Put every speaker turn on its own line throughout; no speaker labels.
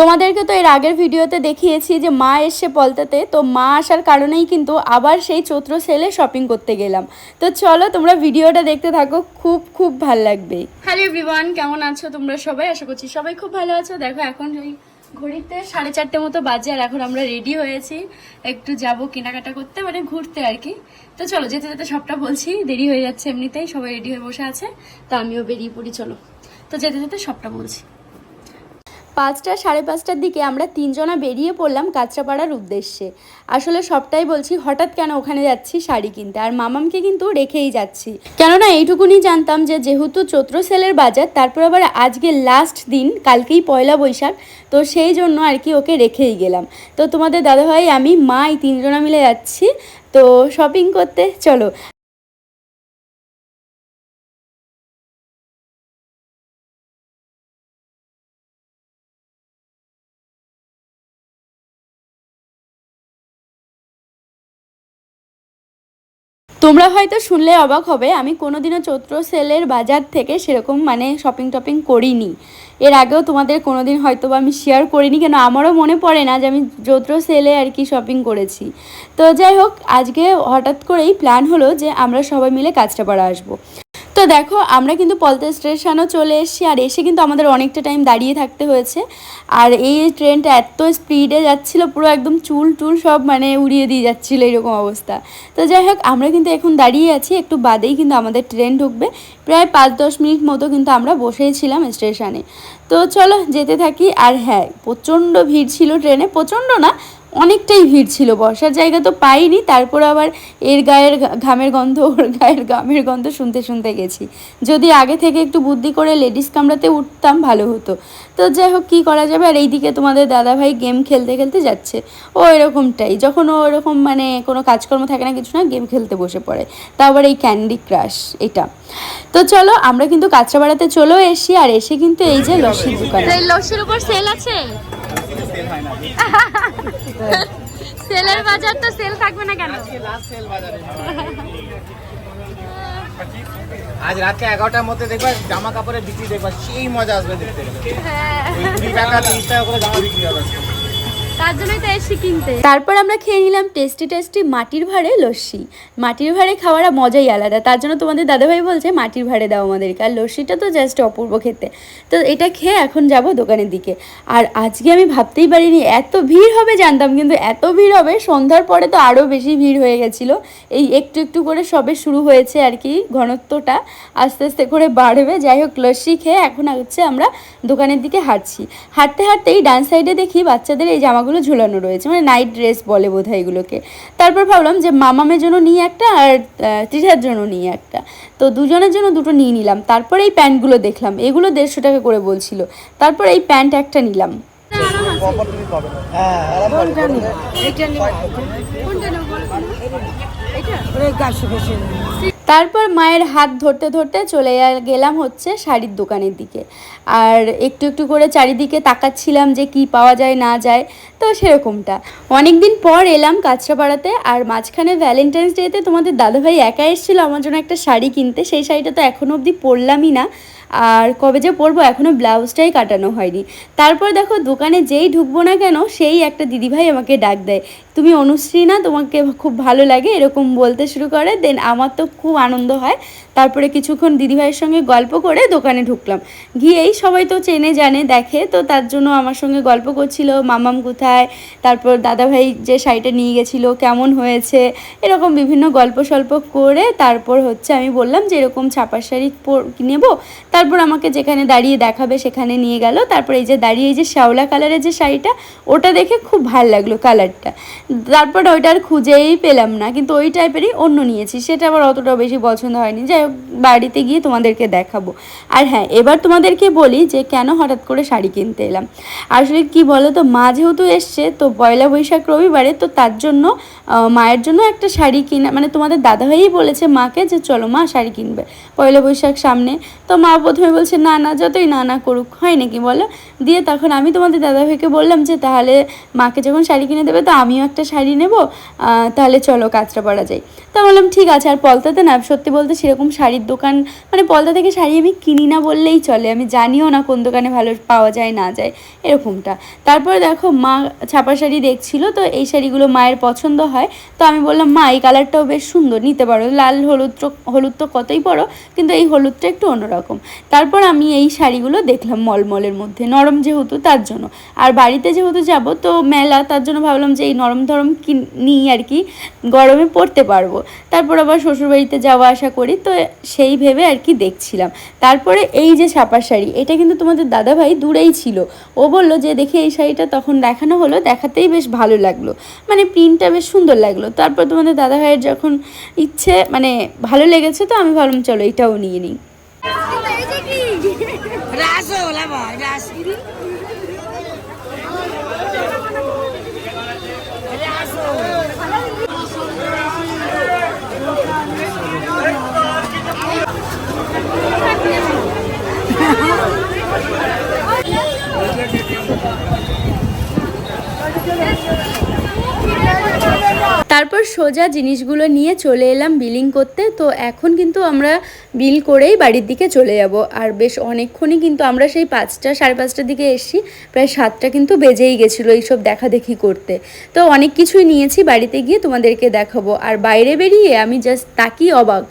তোমাদেরকে তো এর আগের ভিডিওতে দেখিয়েছি যে মা এসছে পলতাতে, তো মা আসার কারণেই কিন্তু আবার সেই চৈত্র সেলে শপিং করতে গেলাম। তো চলো তোমরা ভিডিওটা দেখতে থাকো, খুব খুব ভালো লাগবে। হ্যালো এভরিওয়ান কেমন আছো তোমরা সবাই? আশা করছি সবাই খুব ভালো আছো। দেখো, এখন ওই ঘড়িতে সাড়ে চারটে মতো বাজে আর এখন আমরা রেডি হয়েছি। একটু যাব কেনাকাটা করতে মানে ঘুরতে আর কি। তো চলো, যেতে যেতে সবটা বলছি, দেরি হয়ে যাচ্ছে এমনিতেই, সবাই রেডি হয়ে বসে আছে, তো আমিও বেরিয়ে পড়ি, চলো। তো যেতে যেতে সবটা বলছি। পাঁচটা, সাড়ে পাঁচটার দিকে আমরা তিনজনা বেরিয়ে পড়লাম কাঁচরাপাড়ার উদ্দেশ্যে। আসলে সবটাই বলছি, হঠাৎ কেন ওখানে যাচ্ছি শাড়ি কিনতে? আর মামামকে কিন্তু রেখেই যাচ্ছি। কেননা এইটুকুনি জানতাম যে যেহেতু চৈত্র সেলের বাজার, তারপর আবার আজকে লাস্ট দিন, কালকেই পয়লা বৈশাখ, তো সেই জন্য আর কি ওকে রেখেই গেলাম। তো তোমাদের দাদাভাই, আমি, মা এই তিনজনা মিলে যাচ্ছি। তো শপিং করতে, চলো। তোমরা হয়তো শুনলে অবাক হবে, আমি কোনোদিনও চৈত্র সেলের বাজার থেকে সেরকম মানে শপিং টপিং করিনি। এর আগেও তোমাদের কোনোদিন হয়তো বা আমি শেয়ার করিনি, কেন আমারও মনে পড়ে না যে আমি চৈত্র সেলে আর কি শপিং করেছি। তো যাই হোক, আজকে হঠাৎ করেই প্ল্যান হলো যে আমরা সবাই মিলে কাজটাপাড়া আসব। তো দেখো, আমরা কিন্তু পলতে স্টেশনও চলে এসেছি আর এসে কিন্তু আমাদের অনেকটা টাইম দাঁড়িয়ে থাকতে হয়েছে। আর এই ট্রেনটা এত স্পিডে যাচ্ছিল, পুরো একদম চুল টুল সব মানে উড়িয়ে দিয়ে যাচ্ছিল এরকম অবস্থা। তো যাই হোক, আমরা কিন্তু এখন দাঁড়িয়ে আছি, একটু বাদেই কিন্তু আমাদের ট্রেন ঢুকবে। প্রায় পাঁচ দশ মিনিট মতো কিন্তু আমরা বসেই ছিলাম স্টেশনে। তো চলো যেতে থাকি। আর হ্যাঁ প্রচণ্ড ভিড় ছিল ট্রেনে প্রচণ্ড না অনেকটাই ভিড় ছিল। বসার জায়গা তো পাইনি তারপর আবার এর গায়ের ঘামের গন্ধ ওর গায়ের ঘামের গন্ধ শুনতে শুনতে গেছি। যদি আগে থেকে একটু বুদ্ধি করে লেডিস কামরাতে উঠতাম ভালো হতো। তো যাই হোক কী করা যাবে? আর এইদিকে তোমাদের দাদাভাই গেম খেলতে খেলতে যাচ্ছে। ও এরকমটাই যখন ও এরকম মানে কোনো কাজকর্ম থাকে না কিছু না গেম খেলতে বসে পড়ে। তা আবার এই ক্যান্ডি ক্রাশ এটা। তো চলো আমরা কিন্তু কাঁচরাপাড়াতে চলেও এসি আর এসে কিন্তু এই যে লস্যির দোকান। লস্যির উপর সেল আছে? সেলের বাজার তো সেল থাকবে না কেন?
আজ রাতে এগারোটার মধ্যে দেখবে জামা কাপড়ের বিক্রি দেখবে সেই মজা আসবে দেখতে। গেলে টাকা তিরিশ টাকা করে জামা বিক্রি হবে।
তার জন্যই তো এসে কিনতে। তারপর আমরা খেয়ে নিলাম টেস্টি টেস্টি মাটির ভাড়ে লস্যি। মাটির ভাড়ে খাওয়ার মজাই আলাদা। তার জন্য তোমাদের দাদাভাই বলছে, মাটির ভাড়ে দাও আমাদেরকে। আর লস্যিটা তো জাস্ট অপূর্ব খেতে। তো এটা খেয়ে এখন যাব দোকানের দিকে। আর আজকে আমি ভাবতেই পারিনি, এত ভিড় হবে জানতাম, কিন্তু এত ভিড় হবে, সন্ধ্যার পরে তো আরও বেশি ভিড় হয়ে গেছিল। এই একটু একটু করে সবে শুরু হয়েছে আর কি ঘনত্বটা। আস্তে আস্তে করে বাড়বে। যাই হোক, লস্যি খেয়ে এখন হচ্ছে আমরা দোকানের দিকে হাঁটছি। হাঁটতে হাঁটতেই ডান সাইডে দেখি বাচ্চাদের এই জামাগুলো ঝুলানো রয়েছে মানে নাইট ড্রেস বলে বোধ হয় এগুলোকে। তারপর ভাবলাম যে মামামের জন্য নিয়ে একটা আর তৃষার জন্য নিয়ে একটা। তো দুজনের জন্য দুটো নিয়ে নিলাম। তারপর এই প্যান্টগুলো দেখলাম। এগুলো দেড়শো টাকা করে বলছিল। তারপর এই প্যান্ট একটা নিলাম।
হ্যাঁ।
তারপর মায়ের হাত ধরতে ধরতে চলে গেলাম হচ্ছে শাড়ির দোকানের দিকে। আর একটু একটু করে চারিদিকে তাকাচ্ছিলাম যে কি পাওয়া যায়, না যায়, তো সেরকমটা। অনেক দিন পর এলাম কাঁচরাপাড়াতে, আর মাঝখানে ভ্যালেন্টাইন্স ডেতে তোমাদের দাদাভাই একা এসেছিল আমার জন্য একটা শাড়ি কিনতে। সেই শাড়িটা তো এখনও অবধি পরলামই না। আর কবে যে পরবো এখনও ব্লাউজটাই কাটানো হয়নি। তারপর দেখো দোকানে যেই ঢুকবো না কেন, সেই একটা দিদিভাই আমাকে ডাক দেয় তুমি অনুশ্রী না তোমাকে খুব ভালো লাগে, এরকম বলতে শুরু করে দেন আমার তো খুব আনন্দ হয়। তারপরে কিছুক্ষণ দিদিভাইয়ের সঙ্গে গল্প করে দোকানে ঢুকলাম। গিয়েই সবাই তো চেনে জানে, দেখে, তো তার জন্য আমার সঙ্গে গল্প করছিল, মামাম কোথায়, তারপর দাদাভাই যে শাড়িটা নিয়ে গেছিল, কেমন হয়েছে, এরকম বিভিন্ন গল্প সল্প করে, তারপর হচ্ছে আমি বললাম যে এরকম ছাপার শাড়ি নেব। তারপর আমাকে যেখানে দাঁড়িয়ে দেখাবে সেখানে নিয়ে গেল। তারপর এই যে দাঁড়িয়ে, এই যে শ্যাওলা কালারের যে শাড়িটা, ওটা দেখে খুব ভালো লাগল কালারটা তারপর ওইটা আর খুঁজেই পেলাম না, কিন্তু ওই টাইপেরই অন্য নিয়েছি, সেটা আবার অতটাও বেশি পছন্দ হয়নি। যাই হোক, বাড়িতে গিয়ে তোমাদেরকে দেখাবো। আর হ্যাঁ এবার তোমাদেরকে বলি যে কেন হঠাৎ করে শাড়ি কিনতে এলাম। আসলে কি বলো তো মা যেহেতু এসছে, তো পয়লা বৈশাখ রবিবারে, তো তার জন্য মায়ের জন্য একটা শাড়ি কিনা মানে তোমাদের দাদাভাইই বলেছে মাকে যে, চলো মা শাড়ি কিনবে। পয়লা বৈশাখ সামনে, তো মা প্রথমে বলছে, না না, যতই না না করুক, হয় নাকি বলো? দিয়ে তখন আমি তোমাদের দাদাভাইকে বললাম যে, তাহলে মাকে যখন শাড়ি কিনে দেবে, তো আমিও একটা একটা শাড়ি নেব তাহলে চলো কাঁচরাপাড়া যাই। তা বললাম, ঠিক আছে, আর পলতাতে না, সত্যি বলতে সেরকম শাড়ির দোকান মানে পলতা থেকে শাড়ি আমি কিনি না বললেই চলে, আমি জানিও না কোন দোকানে ভালো পাওয়া যায়, না যায়, এরকমটা। তারপরে দেখো, মা ছাপা শাড়ি দেখছিল, তো এই শাড়িগুলো মায়ের পছন্দ হয়, তো আমি বললাম, মা, এই কালারটাও বেশ সুন্দর, নিতে পারো, লাল, হলুদ হলুদ তো কতই পরো, কিন্তু এই হলুদটা একটু অন্যরকম। তারপর আমি এই শাড়িগুলো দেখলাম মলমলের মধ্যে, নরম যেহেতু তার জন্য, আর বাড়িতে যেহেতু যাব, তো মেলা তার জন্য ভাবলাম যে এই নরম ধরম নিই আর কি, গরমে পরতে পারব। তারপর আবার শ্বশুরবাড়িতে যাওয়া আসা করি, তো সেই ভেবে আর কি দেখছিলাম। তারপরে এই যে ছাপার শাড়ি, এটা কিন্তু তোমাদের দাদাভাই দূরেই ছিল। ও বলল যে, দেখি এই শাড়িটা তখন দেখানো হলো, দেখাতেই বেশ ভালো লাগল। মানে প্রিন্টটা বেশ সুন্দর লাগল। তারপর তোমাদের দাদাভাইয়ের যখন ইচ্ছে মানে ভালো লেগেছে তো, আমি ভাবলাম চলো এটাও নিয়ে নিই। তারপর সোজা জিনিসগুলো নিয়ে চলে এলাম বিলিং করতে। তো এখন কিন্তু আমরা বিল করেই বাড়ির দিকে চলে যাব। আর বেশ অনেকক্ষণই কিন্তু আমরা সেই পাঁচটা, সাড়ে পাঁচটার দিকে এসছি। প্রায় সাতটা কিন্তু বেজেই গেছিল এইসব দেখা দেখি করতে। তো অনেক কিছুই নিয়েছি বাড়িতে গিয়ে তোমাদেরকে দেখাবো। আর বাইরে বেরিয়ে আমি জাস্ট তাকিয়ে অবাক।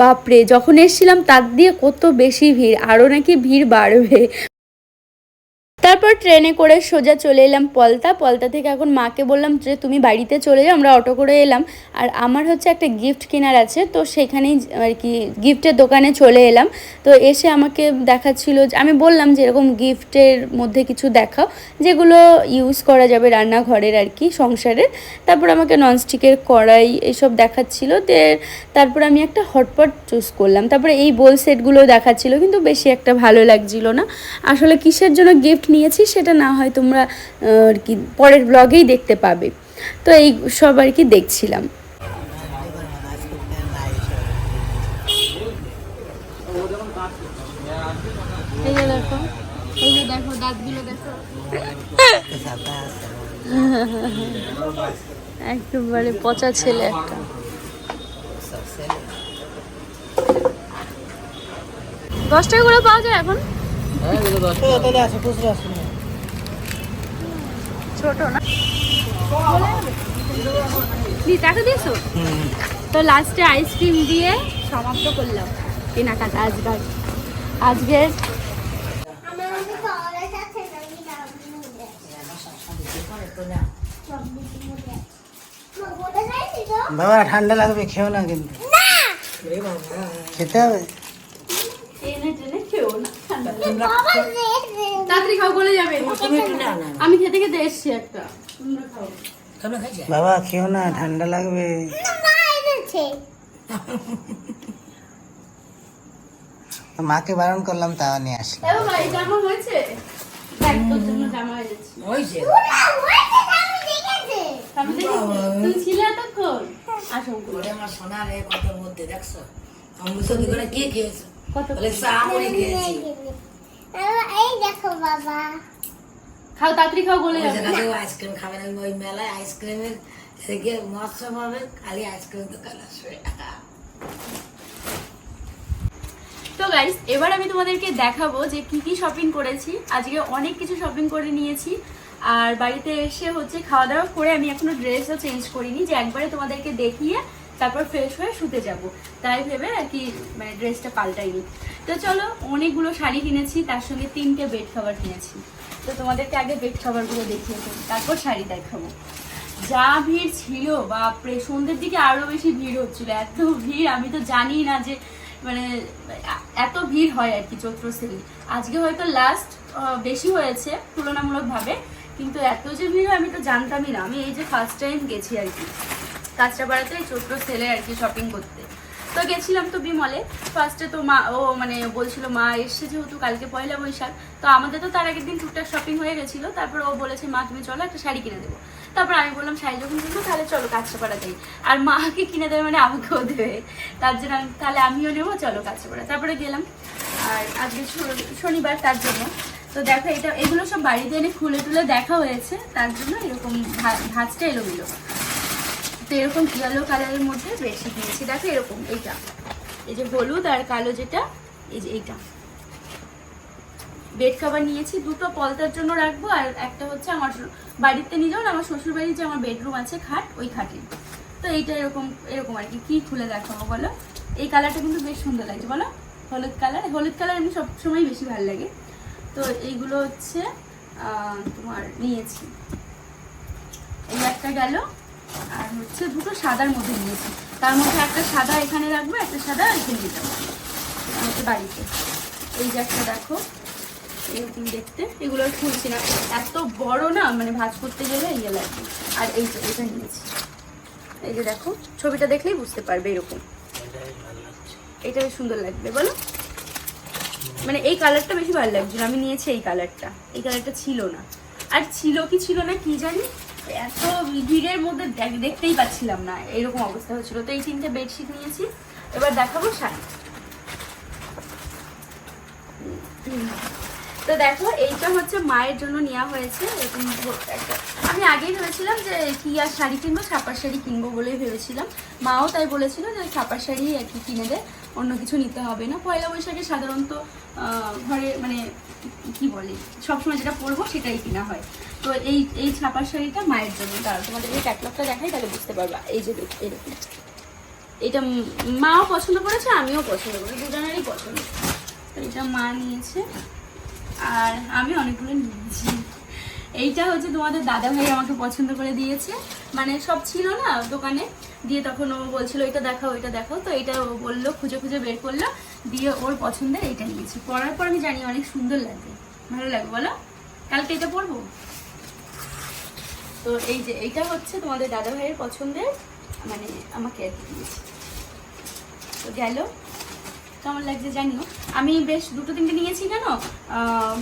বাপরে, যখন এসছিলাম তার দিয়ে কত বেশি ভিড়। আরও নাকি ভিড় বাড়বে। তারপর ট্রেনে করে সোজা চলে এলাম পলতা। পলতা থেকে এখন মাকে বললাম যে, তুমি বাড়িতে চলে যাও, আমরা অটো করে এলাম। আর আমার হচ্ছে একটা গিফট কেনার আছে, তো সেখানেই আর কি গিফটের দোকানে চলে এলাম। তো এসে আমাকে দেখাচ্ছিল আমি বললাম যে, এরকম গিফটের মধ্যে কিছু দেখাও, যেগুলো ইউজ করা যাবে রান্নাঘরের আর কি, সংসারের। তারপর আমাকে ননস্টিকের কড়াই এইসব দেখাচ্ছিল তারপর আমি একটা হটপট চুজ করলাম। তারপরে এই বোল সেটগুলো দেখাচ্ছিল, কিন্তু বেশি একটা ভালো লাগছিল না। আসলে কিসের জন্য গিফট নিয়েছি সেটা না হয় তোমরা আর কি পরের ব্লগেই দেখতে পাবে। তো এই সব আর কি দেখছিলাম। এই যে দেখো এই যে দেখো দাঁতগুলো দেখো। একেবারে পচা ছেলে একটা। দশ টাকা করে পাওয়া যায় এখন? ছোট না টাকা দিয়েছ তো লাস্টে আইসক্রিম দিয়ে সমাপ্ত করলাম কেনাকাটা আজকাল আজকের
বাবা, ঠান্ডা লাগবে, খেও না কিন্তু। খেতে হবে
এনে টেনে খেও না ঠান্ডা লাগবে। তাড়াতাড়ি খাও বলে যাবে। আমি খেতে খেতে এসছি একটা।
বাবা খেও না ঠান্ডা লাগবে। মাকে বারণ করলাম তাও নিয়ে
এ জামা হয়েছে? দেখেছি তুমি আসো।
আমার সোনা রে কত মধ্যে দেখছ? আমি কে খেয়েছো?
কত
বলে চা করে খেয়েছি
এই দেখো বাবা।
খাও তাড়াতাড়ি খাও বলে
ওই
যাবে।
জায়গাতেও আইসক্রিম খাবেন আমি ওই মেলায় আইসক্রিমের থেকে মৎস্য পাবে? খালি আইসক্রিম দোকান আসবে।
তো গাইস এবার আমি তোমাদেরকে দেখাবো যে কি কি শপিং করেছি। আজকে অনেক কিছু শপিং করে নিয়েছি। আর বাড়িতে এসে হচ্ছে খাওয়া দাওয়া করে আমি এখনও ড্রেসও চেঞ্জ করিনি। যে একবারে তোমাদেরকে দেখিয়ে তারপর ফ্রেশ হয়ে শুতে যাব। তাই ভেবে আর কি মানে ড্রেসটা পাল্টাইনি। তো চলো, অনেকগুলো শাড়ি কিনেছি, তার সঙ্গে তিনটে বেড কভার কিনেছি। তো তোমাদেরকে আগে বেড কভারগুলো দেখিয়ে দিই, তারপর শাড়ি দেখাবো। যা ভিড় ছিল, বাপরে, সন্ধ্যের দিকে আরও বেশি ভিড় হচ্ছিল, এত ভিড়, আমি তো জানি না যে মানে এত ভিড় হয় আর কি চৈত্র সেলে আজকে হয়তো লাস্ট বেশি হয়েছে, তুলনামূলকভাবে, কিন্তু এত যে ভিড় আমি তো জানতামই না। আমি এই যে ফার্স্ট টাইম গেছি আর কি। এই চৈত্র সেলে আর কি শপিং করতে। তো গেছিলাম তো বিমলে। ফার্স্টে তো মা, ও মানে বলছিল, মা এসছে যেহেতু কালকে পয়লা বৈশাখ। তো আমাদের তো তার আগের দিন টুকটাক শপিং হয়ে গেছিল। তারপর ও বলেছে, মা, তুমি চলো, একটা শাড়ি কিনে দেবো। তারপর আমি বললাম, শাড়ি যখন কিনবো, তাহলে চলো কাঁচরাপাড়া যাই আর মাকে কিনে দেবে মানে আমাকেও দেবে। তার জন্য আমি, তাহলে আমিও নেব, চলো কাঁচরাপাড়া তারপরে গেলাম। আর আজকে শনিবার তার জন্য। তো দেখো, এটা, এগুলো সব বাড়িতে এনে খুলে টুলে দেখা হয়েছে। তার জন্য এরকম ভা- এলো এলোমেলো। তো এরকম ইয়েলো কালারের মধ্যে বেডশিট নিয়েছি দেখো এরকম এইটা। এই যে হলুদ আর কালো যেটা এই যে এইটা। বেড কভার নিয়েছি। দুটো পলতার জন্য রাখব আর একটা হচ্ছে আমার বাড়িতে নিয়ে না, আমার শ্বশুর বাড়ির যে আমার বেডরুম আছে খাট ওই খাটে তো এইটা এরকম এরকম আর কি। কি খুলে দেখাবো বলো? এই কালারটা কিন্তু বেশ সুন্দর লাগছে বলো? হলুদ কালার হলুদ কালার এমনি সবসময় বেশি ভালো লাগে। তো এইগুলো হচ্ছে তোমার নিয়েছি। এই একটা গেল। আর হচ্ছে দুটো সাদার মধ্যে নিয়েছি। তার মধ্যে একটা সাদা এখানে রাখব, একটা সাদা এখানে দিতে আমাকে বাড়িতে। এই যে একটা দেখো, এরকম দেখতে। এগুলো খুলছি না। এত বড় না মানে ভাজ করতে গেলে ইয়ে লাগবে আর এই যে, এটা নিয়েছি। এই যে দেখো, ছবিটা দেখলেই বুঝতে পারবে এরকম। এটা সুন্দর লাগবে, বলো? মানে এই কালারটা বেশি ভালো লাগছিল আমি নিয়েছি এই কালারটা। এই কালারটা ছিল না। আর ছিল কি ছিল না, কি জানি? এত ভিড়ের মধ্যে দেখতেই পাচ্ছিলাম না, এরকম অবস্থা হচ্ছিল তো এই তিনটে বেডশিট নিয়েছি। এবার দেখাবো শাড়ি। তো দেখো, এইটা হচ্ছে মায়ের জন্য নেওয়া হয়েছে। আমি আগেই ভেবেছিলাম যে কি আর শাড়ি কিনবো, ছাপার শাড়ি কিনবো বলেই ভেবেছিলাম। মাও তাই বলেছিল যে ছাপার শাড়ি আর কি কিনে দে। অন্য কিছু নিতে হবে না। পয়লা বৈশাখে সাধারণত ঘরে মানে কি বলে, সবসময় যেটা পরবো সেটাই কিনা হয়। তো এই এই ছাপার শাড়িটা মায়ের জন্য। দাঁড়াও, তোমাদের এই ক্যাটলগটা দেখাই, তাহলে বুঝতে পারবা। এই যে এরকম এটা মাও পছন্দ করেছে, আমিও পছন্দ করি, দুজনেরই পছন্দ। এটা মা নিয়েছে। আর আমি অনেকগুলো নিয়েছি। এইটা হচ্ছে তোমাদের দাদা ভাই আমাকে পছন্দ করে দিয়েছে। মানে সব ছিল না দোকানে। দিয়ে তখন ও বলছিল এটা দেখাও এটা দেখাও। তো এটা ও বলল, খুঁজে খুঁজে বের করল। দিয়ে ওর পছন্দের এইটা নিয়েছি। পরার পর আমি জানি অনেক সুন্দর লাগবে ভালো লাগবে বলো? কালকে এটা পরবো? তো এই যে, এইটা হচ্ছে তোমাদের দাদা ভাইয়ের পছন্দের মানে আমাকে আর দিয়েছে। তো গেল। কেমন লাগছে জানিও? আমি বেশ দুটো তিনটে নিয়েছি কেন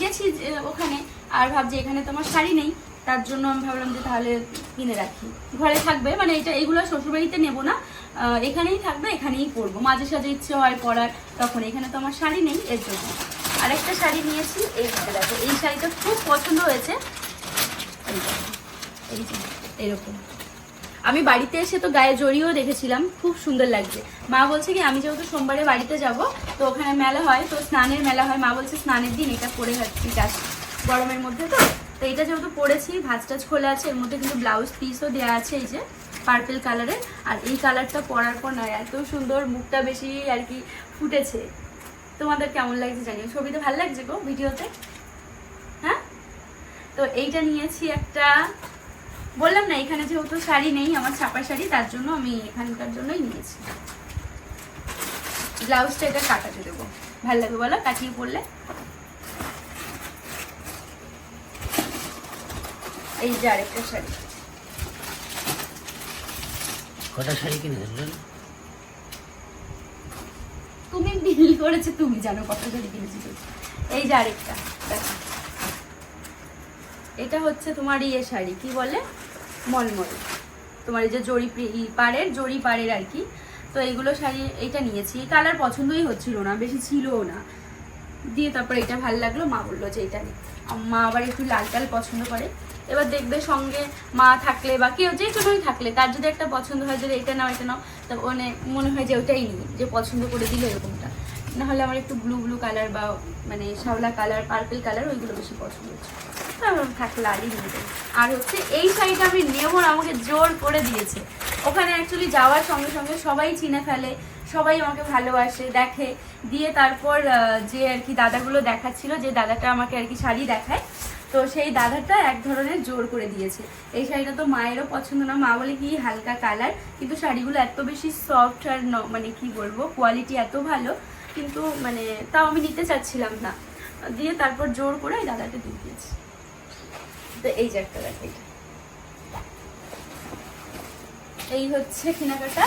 গেছি ওখানে। আর ভাবছি এখানে তোমার শাড়ি নেই, তার জন্য আমি ভাবলাম যে তাহলে কিনে রাখি। ঘরে থাকবে মানে এটা, এগুলো শ্বশুরবাড়িতে নেব না এখানেই থাকবে, এখানেই পরবো। মাঝে সাঝে ইচ্ছে হয় পরার, তখন এখানে তো আমার শাড়ি নেই, এর জন্য। আরেকটা শাড়ি নিয়েছি, এই দেখো, এই শাড়িটা খুব পছন্দ হয়েছে। এই যে এরকম। আমি বাড়িতে এসে তো গায়ে জড়িয়েও দেখেছিলাম, খুব সুন্দর লাগছে। মা বলছে কি, আমি যেহেতু সোমবারে বাড়িতে যাব, তো ওখানে মেলা হয়, তো স্নানের মেলা হয়। মা বলছে, স্নানের দিন এটা পরে হাঁটছি যাস গরমের মধ্যে তো? তো এটা যেহেতু পরেছি, ভাজ টাজ খোলা আছে, এর মধ্যে কিন্তু ব্লাউজ পিসও দেওয়া আছে এই যে পার্পেল কালারের আর এই কালারটা পরার পর নয় এত সুন্দর মুখটা বেশি আর কি ফুটেছে। তোমাদের কেমন লাগছে জানিও। ছবিতে ভালো লাগছে গো ভিডিওতে? হ্যাঁ? তো এইটা নিয়েছি একটা, বললাম না, এখানে যেহেতু শাড়ি নেই, আমার ছাপা শাড়ি, তার জন্য আমি এখানকার জন্যই নিয়েছি। ব্লাউজটা এটা কাটাতে দেবো। ভালো লাগবে বলো? কাটিয়ে পরলে? এই যে আরেকটা শাড়ি।
কটা শাড়ি কিনেছিলেন
তুমি বিল করেছে তুমি জানো কত শাড়ি কিনেছি। এই যে আরেকটা দেখো। এটা হচ্ছে তোমার ইয়ে শাড়ি কি বলে? মলমল। তোমার এই যে পে- পাড়ের জরি পাড়ের আর কি। তো এইগুলো শাড়ি এইটা নিয়েছি। এই কালার পছন্দই হচ্ছিল না বেশি ছিলও না। দিয়ে তারপর এটা ভালো লাগল মা বলল যে এটা নে। আম- মা আবার একটু লাল লাল পছন্দ করে। এবার দেখবে সঙ্গে মা থাকলে বা কেউ যে কোনোই থাকলে, তার যদি একটা পছন্দ হয় যদি এটা নাও এটা নাও, তা মানে মনে হয় যে ওটাই নিই যে পছন্দ করে দিল এরকমটা। নাহলে আমার একটু ব্লু ব্লু কালার বা মানে শ্যাওলা কালার পার্পল কালার ওইগুলো বেশি পছন্দ হচ্ছে। থাক লালই নিয়ে। আর হচ্ছে এই শাড়িটা আমি নেব আমাকে জোর করে দিয়েছে। ওখানে অ্যাকচুয়ালি যাওয়ার সঙ্গে সঙ্গে সবাই চিনে ফেলে সবাই আমাকে ভালোবাসে, দেখে। দিয়ে তারপর যে আর কি দাদাগুলো দেখাচ্ছিল, যে দাদাটা আমাকে আর কি শাড়ি দেখায়, তো সেই দাদাটা এক ধরনের জোর করে দিয়েছে। এই শাড়িটা তো মায়েরও পছন্দ না, মা বলে কি হালকা কালার। কিন্তু শাড়িগুলো এত বেশি সফট আর মানে কি বলব কোয়ালিটি এত ভালো, কিন্তু মানে তাও আমি নিতে চাচ্ছিলাম না। দিয়ে তারপর জোর করে এই দাদাকে দিয়ে দিয়েছি। তো এই যে একটা দেখো এই হচ্ছে কেনাকাটা।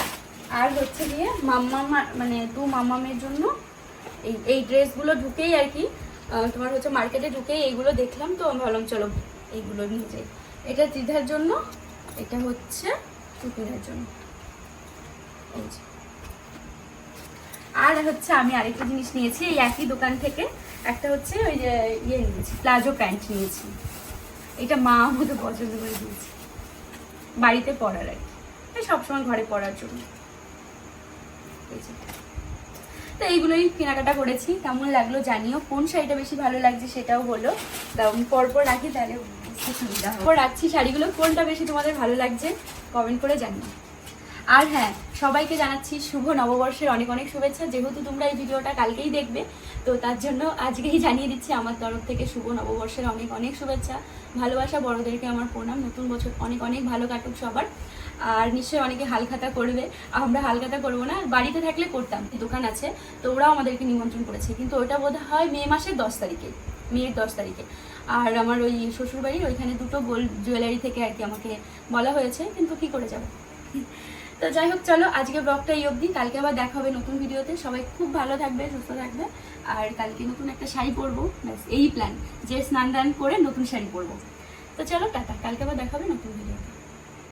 আর হচ্ছে গিয়ে মাম্মা মানে দু মাম্মামের জন্য এই এই ড্রেসগুলো ঢুকেই আর কি তোমার হচ্ছে মার্কেটে ঢুকেই এইগুলো দেখলাম তো, আমি ভাবলাম চলো এইগুলো নিয়ে এটা ত্রিধার জন্য, এটা হচ্ছে টুকুনের জন্য। আর হচ্ছে আমি আরেকটা জিনিস নিয়েছি, এই একই দোকান থেকে একটা হচ্ছে ওই যে ইয়ে নিয়েছি, প্লাজো প্যান্ট নিয়েছি। এটা মা আমাকে পছন্দ করে দিয়েছে। বাড়িতে পরার আর কি। সবসময় ঘরে পরার জন্য। তো এইগুলোই কেনাকাটা করেছি। কেমন লাগল জানিও। কোন শাড়িটা বেশি ভালো লাগছে সেটাও আমি পরপর রাখি তাহলে সুবিধা হবে। রাখছি শাড়িগুলো। কোনটা বেশি তোমাদের ভালো লাগছে কমেন্ট করে জানিও। আর হ্যাঁ সবাইকে জানাচ্ছি শুভ নববর্ষের অনেক অনেক শুভেচ্ছা। যেহেতু তোমরা এই ভিডিওটা কালকেই দেখবে তো তার জন্য আজকেই জানিয়ে দিচ্ছি আমার তরফ থেকে শুভ নববর্ষের অনেক অনেক শুভেচ্ছা, ভালোবাসা, বড়দেরকে আমার প্রণাম, নতুন বছর অনেক অনেক ভালো কাটুক সবার। আর নিশ্চয়ই অনেকে হালখাতা করবে, আমরা হালখাতা করব না, বাড়িতে থাকলে করতাম, দোকান আছে, তো ওরাও আমাদেরকে নিমন্ত্রণ করেছে, কিন্তু ওটা বোধ হয় মে মাসের দশ তারিখে, মেয়ের দশ তারিখে। আর আমার ওই শ্বশুরবাড়ির ওইখানে দুটো গোল্ড জুয়েলারি থেকে আর কি আমাকে বলা হয়েছে, কিন্তু কি করে যাব? তো যাই হোক, চলো আজকে ব্লগটা এই অবধি। কালকে আবার দেখা হবে নতুন ভিডিওতে। সবাই খুব ভালো থাকবে, সুস্থ থাকবে। আর কালকে নতুন একটা শাড়ি পরবো। ব্যাস, এই প্ল্যান যে স্নান দান করে নতুন শাড়ি পরবো। তো চলো, টাটা। কালকে আবার দেখা হবে নতুন ভিডিওতে।